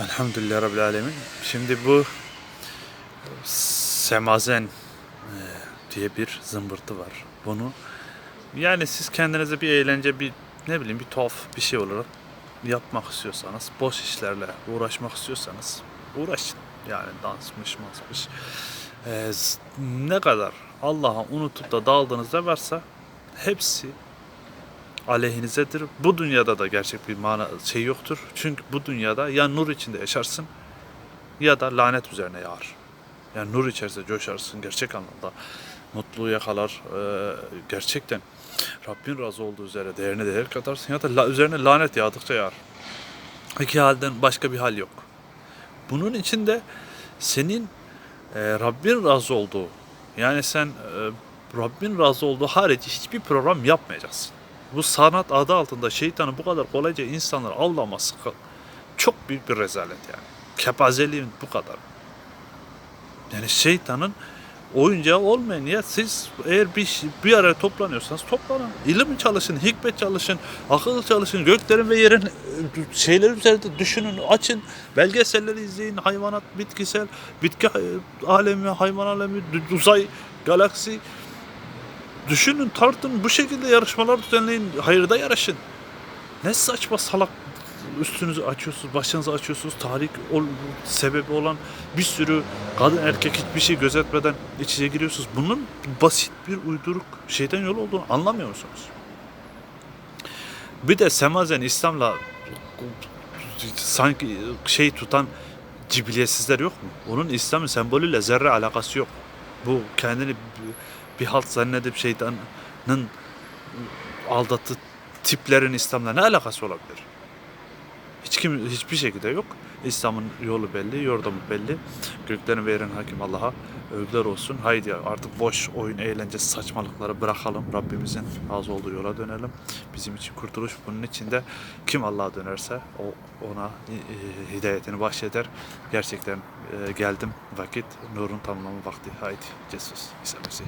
Elhamdülillah Rabbil Alemin. Şimdi bu semazen e, diye bir zımbırtı var. Bunu yani siz kendinize bir eğlence, bir ne bileyim bir tuhaf bir şey olarak yapmak istiyorsanız, boş işlerle uğraşmak istiyorsanız uğraşın. Yani dansmış, mansmış. E, z- ne kadar Allah'a unutup da daldığınızda varsa hepsi aleyhinizedir. Bu dünyada da gerçek bir mana şey yoktur. Çünkü bu dünyada ya nur içinde yaşarsın ya da lanet üzerine yağar. Yani nur içerisinde coşarsın gerçek anlamda. Mutluluğu yakalar. Ee, gerçekten Rabbin razı olduğu üzere değerine değer katarsın ya da la, üzerine lanet yağdıkça yağar. İki halden başka bir hal yok. Bunun içinde senin e, Rabbin razı olduğu yani sen e, Rabbin razı olduğu hariç hiçbir program yapmayacaksın. Bu sanat adı altında şeytanı bu kadar kolayca insanları avlaması çok büyük bir rezalet yani. Kepazeliğin bu kadar. Yani şeytanın oyuncağı olmayın ya siz eğer bir, şey- bir araya toplanıyorsanız toplanın. İlim çalışın, hikmet çalışın, akıl çalışın, göklerin ve yerin e, şeyler üzerinde düşünün, açın. Belgeselleri izleyin, hayvanat, bitkisel, bitki e, alemi, hayvan alemi, uzay, galaksi. Düşünün, tartın, bu şekilde yarışmalar düzenleyin, hayırda yarışın. Ne saçma salak üstünüzü açıyorsunuz, başınızı açıyorsunuz. Tarih ol, sebebi olan bir sürü kadın erkek hiçbir şey gözetmeden iç içe giriyorsunuz. Bunun basit bir uyduruk şeyden yol olduğunu anlamıyor musunuz? Bir de semazen İslam'la sanki şey tutan cibiliyetsizler yok mu? Onun İslam'ın sembolüyle zerre alakası yok. Bu kendini bir halt zannedip şeytanın aldattığı tiplerin İslam'la ne alakası olabilir? Hiç kim hiçbir şekilde yok. İslam'ın yolu belli, yordamı belli. Göklerin ve yerin hakim Allah'a övgüler olsun. Haydi artık boş oyun, eğlence, saçmalıkları bırakalım. Rabbimizin razı olduğu yola dönelim. Bizim için kurtuluş bunun içinde. Kim Allah'a dönerse o ona e, hidayetini bahşeder. Gerçekten e, geldim vakit, nurun tamamlama vakti. Haydi, Jesus, İsa.